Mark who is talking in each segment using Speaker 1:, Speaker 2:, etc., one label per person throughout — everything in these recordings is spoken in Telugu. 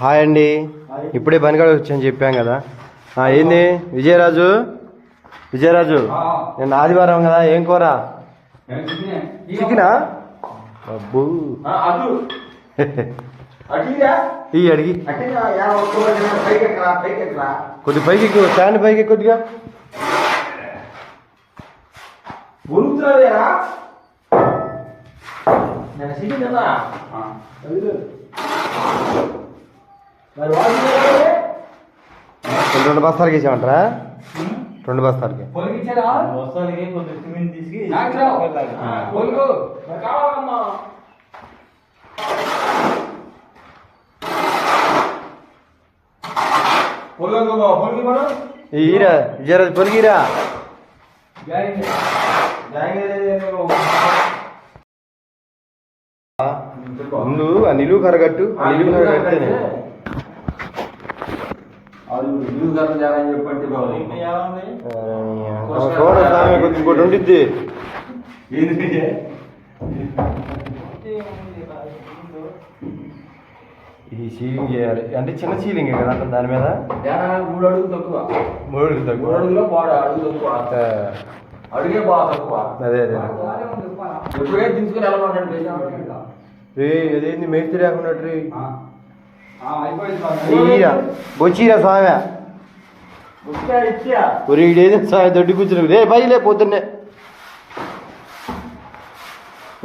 Speaker 1: హాయ్ అండి. ఇప్పుడే బనగాడ వచ్చాను చెప్పాం కదా. ఏంది? విజయరాజు? విజయరాజు నేను ఆదివారం కదా ఏం కూర? చికెనా? అబ్బు. ఈ అడిగి. కొద్ది పైకి స్టాండ్ పైకి కొద్దిగా. రెండు బస్తాలకి. వేసామంటారా రెండు బస్తాలకి ఈరా విజయరాజు పొలిగిరా ముందు ఆ నిలువు కరగట్టు నిలువు కరగట్టేనే
Speaker 2: అది నిలువు గారు జాలని చెప్పంటే బాగుంది
Speaker 1: చూడ స్వామి కొద్ది ఇంకోటి ఉండిద్ది. ఈ సీలింగ్ చేయాలి. అంటే చిన్న సీలింగ్ కదా అంటే దాని మీద?
Speaker 2: మూడు అడుగులు తక్కువ.
Speaker 1: మూడు
Speaker 2: మూడు
Speaker 1: తక్కువ.
Speaker 2: అడుగులో బాడు అడుగు తక్కువ. అడుగే బాగా తక్కువ.
Speaker 1: అదే అదే.
Speaker 2: ఎప్పుడే దించుకుని వెళ్ళమంటే
Speaker 1: రే అదేంది మేస్త్రి రాకున్నట్టు బొచ్చిరా స్వామి ఒరి ఇడేది స్వామి దొడ్డి కూర్చుని రే బయలే పొద్దున్నే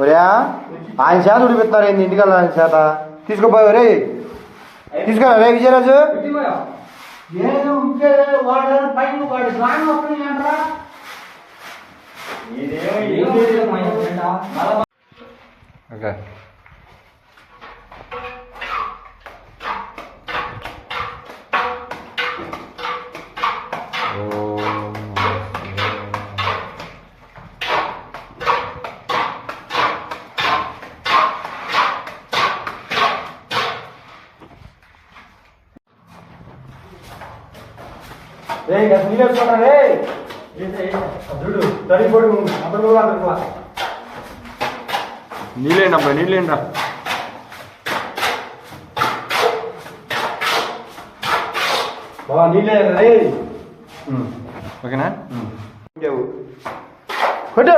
Speaker 1: ఒరియా ఆయన చేత ఉడిపిస్తున్నారు ఏంది ఇంటికల్లా ఆయన చేత తీసుకోపోయి రే తీసుకురా రే విజయరాజు ఓకే రే ఇంకా నీళ్ళు వేసుకుంటా రే! చూడు తడిపోడు అప్పుడు కూడా అక్కడ నీళ్ళేండి అబ్బాయి నీళ్ళేండి బాబా నీళ్ళే రే ఓకేనా? కొట్టు!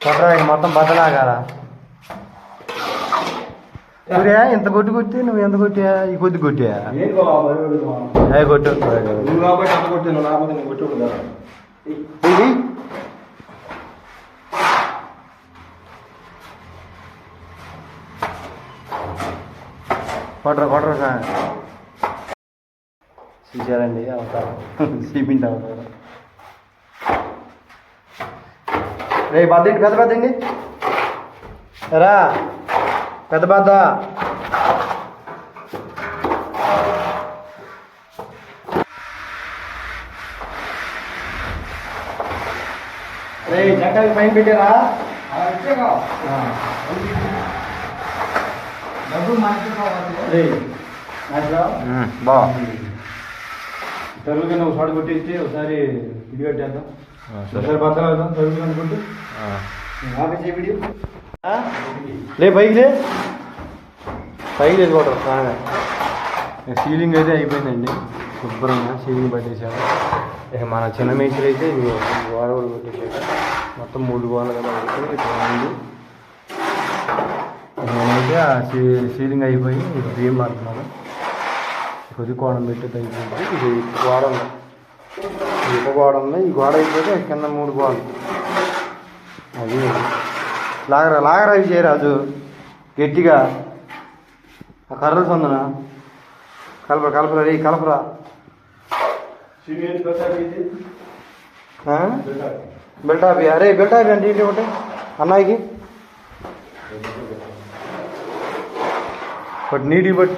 Speaker 1: కొట్టరా మొత్తం బద్దలాగాల సూర్య ఎంత కొట్టు కొట్టి నువ్వు ఎంత కొట్టా ఈ కొద్ది కొట్టా అదే కొట్టు కొట్టరా కొట్టరా సార్. చూసారండి అవతారం. సిమెంట్ అవతారం. రే బద్దండి పెద్ద బద్దండి రా. పెద్ద రే చక్కగా పైన పెట్టారా?
Speaker 3: డబ్బు మార్చుకోవాలి.
Speaker 1: రే బా. తరువుగా నువ్వు షాట్ కొట్టేసి ఒకసారి ఇది కట్టేద్దాం ఒకసారి బద్దలు అవుతాం తరువుగా అనుకుంటూ. ఆపేసే వీడియో. లే పైకి లే. పైకి లేదుకోవటం బాగా సీలింగ్ అయితే అయిపోయిందండి. శుభ్రంగా సీలింగ్ పట్టేశారు. ఇక మన చిన్న మేస్త్రి అయితే ఇవి గోడ కూడా కొట్టేశారు. మొత్తం మూడు గోడలు కదా బాగుంది నేనైతే ఆ సీ సీలింగ్ అయిపోయి ఇది బియ్యం పడుతున్నాను కొద్ది కోణం పెట్టి అయిపోయింది ఇది గోడ ఉంది. ఈ గోడ ఉంది. ఈ గోడ అయిపోతే కింద మూడు గోడలు. అది లాగరా లాగరా విజయరాజు. గట్టిగా. ఆ కర్రలు సొందన. కలప కలపరా రే కలపరా. బెల్టాపి అరే బెల్టాపి అంటే ఏంటి ఒకటి? అన్నాయికి. బట్ నీటి బట్.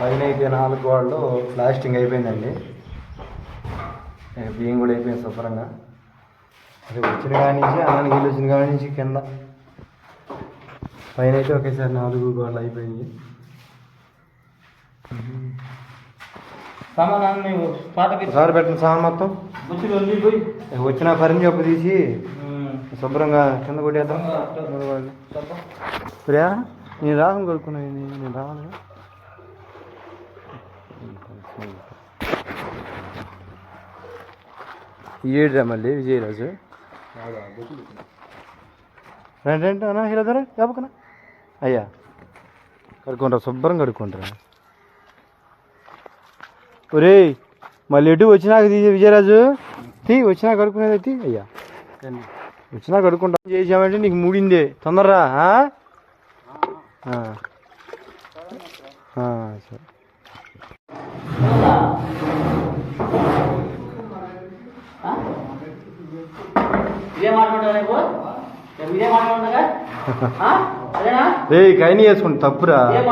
Speaker 1: పైన నాలుగు గోడలు ప్లాస్టింగ్ అయిపోయిందండి. బియ్యం కూడా అయిపోయింది శుభ్రంగా. అది వచ్చిన కాడి నుంచి అన్నానికి నీళ్ళు వచ్చిన కాడి నుంచి కింద. పైన అయితే ఒకేసారి నాలుగు గోడలు అయిపోయింది ఒకసారి పెట్టిన సామాన్ మొత్తం. వచ్చిన పని చెప్పు తీసి శుభ్రంగా కింద కొట్టేద్దాం. ప్రియా నేను రాసం కొడుకున్నాను నేను రావాలి? ఏడురా మళ్ళీ విజయరాజు? రండి రండి అన్నా? ఇలా ధర అయ్యా కడుక్కుంటారా శుభ్రం కడుక్కుంటారా ఒరేయ్ మళ్ళీ ఎటు వచ్చినాక తీసే విజయరాజు? తీ వచ్చినాక కడుక్కునేది తీ అయ్యా. వచ్చినా కడుక్కుంటా. చేసామంటే నీకు మూడిందే. తొందరరా సరే.
Speaker 4: ఇదే ఇదే అదేనా?
Speaker 1: రే కైని వేసుకుంటా తప్పురా.
Speaker 4: ఏం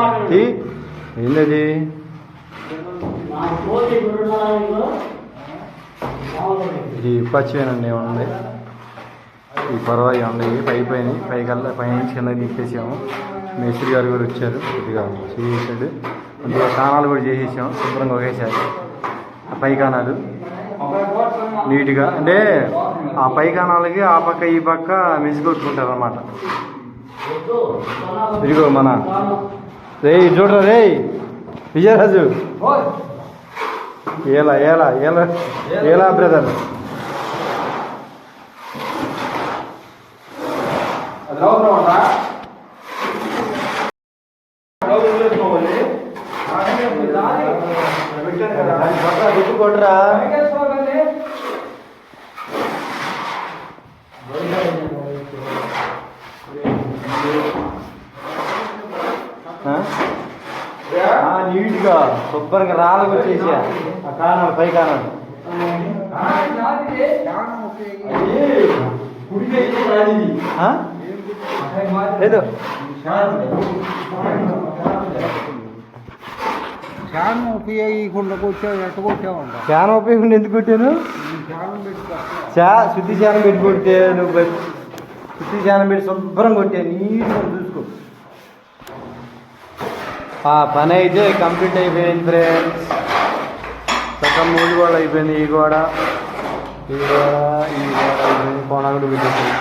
Speaker 1: ఏంటది ఇది పచ్చివేనండి ఉంది ఈ పర్వాయి ఉన్నాయి పై పైన పైకల్లా పైనుంచి కింద తీసేసాము మేస్త్రి గారు కూడా వచ్చారు. కొద్దిగా చేసేసాడు. అందులో కాణాలు కూడా చేసేసాం శుభ్రంగా ఒకేసారి. ఆ పై కాణాలు నీట్గా. అంటే ఆ పై కాణాలకి ఆ పక్క ఈ పక్క మెసి కొట్టుకుంటారు అన్నమాట ఇదిగో మన రే చూడరా రే విజయరాజు. ఏలా ఏలా ఏలా ఏలా బ్రదర్.
Speaker 2: అది అవసరం ఉందా
Speaker 1: కొట్టరా నీట్గా శుభ్రంగా రాళ్ళకు వచ్చేసి. ఆ కానాలు పై కానాలు ఆ? ఏదో?
Speaker 3: ఫ్యాన్ ఉపయోగించకుండా కొట్టావు ఎట్ట కొట్టావంట?
Speaker 1: చాలా ఉపయోగం ఎందుకు కొట్టాను
Speaker 3: ఫ్యాన్
Speaker 1: శుద్ధి శానం పెట్టి కొడితే నువ్వు బ- పెట్టి శుభ్రం కొట్టే నీట్గా చూసుకో. ఆ పని అయితే కంప్లీట్ అయిపోయింది ఫ్రెండ్స్ సగం మూడు గోడ అయిపోయింది ఈ గోడ ఈ గోడ ఈ గోడ అయిపోయింది. కోనాగుడు పెట్టేసి.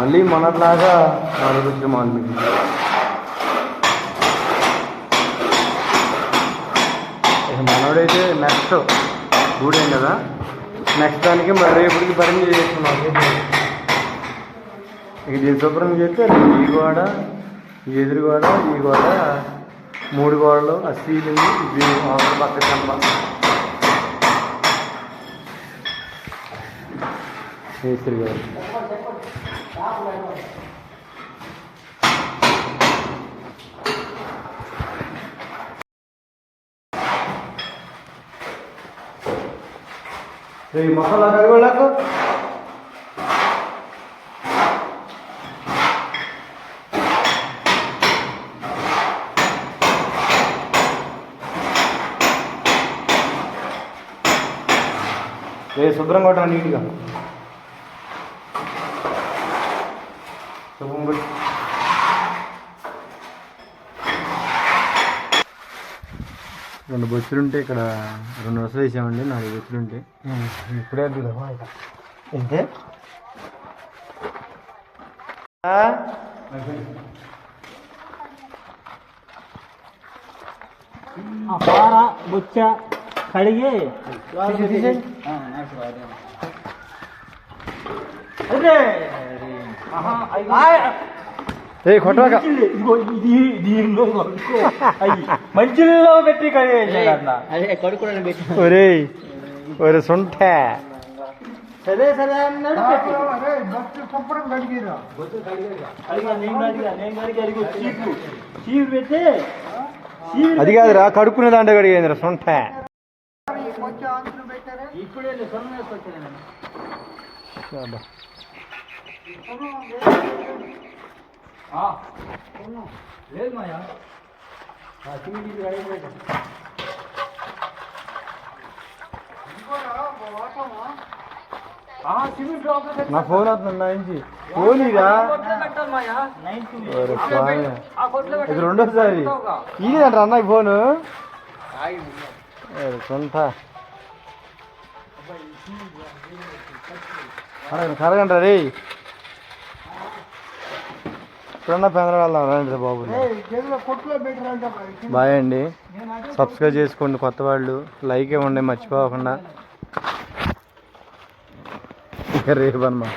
Speaker 1: మళ్ళీ మొన్నట్లాగా నాలుగు రోజులు మానిపించింది మనోడైతే నెక్స్ట్ గూడేం కదా? నెక్స్ట్ దానికి మరి రేపుడికి పరిమితి చేస్తున్నాం. ఇక శుభ్రం చేస్తే ఈ గోడ ఈ ఎదురు గోడ ఈ గోడ మూడు గోడలు ఆ సీలింగ్ ఇది అవతల పక్క కంప మేస్త్రి గారు. ఈ మసాలా కలగొళ్ళకు రే శుభ్రం కొట్టరా నీట్గా? శుభ్రం కొట్టు. రెండు బొచ్చులుంటే ఇక్కడ రెండు వరుసలు వేసామండి నాలుగు బొచ్చులుంటే. ఇప్పుడే ఏంటే?
Speaker 4: ఆ? పార బుచ్చ కడిగి.
Speaker 1: ఏ కొట్టవాక
Speaker 4: ఇదిగో ఇది దీనిలో కొనుక్కో. మంచిలో పెట్టి కడిగేసాడు
Speaker 1: ఒరే సొంట
Speaker 4: సరే సరే అన్నాడు
Speaker 3: కడిగిరా
Speaker 1: అది కాదురా కడుక్కునే దాంట్లో కడిగేంద్ర సొంట
Speaker 4: లేదు మాయా
Speaker 1: నా ఫోన్ అవుతుంది నా నుంచి ఫోన్
Speaker 4: నైన్త్
Speaker 1: ఇది రెండోసారి ఇది అంటారా అన్న ఫోను సొంత కరగండి కరగండి రే ఇప్పుడన్నా పెందర వెళ్దాం రండి బాబు? బాయ్ అండి. సబ్స్క్రైబ్ చేసుకోండి కొత్త వాళ్ళు. లైక్ ఇవ్వండి మర్చిపోకుండా. రేపు అనమాట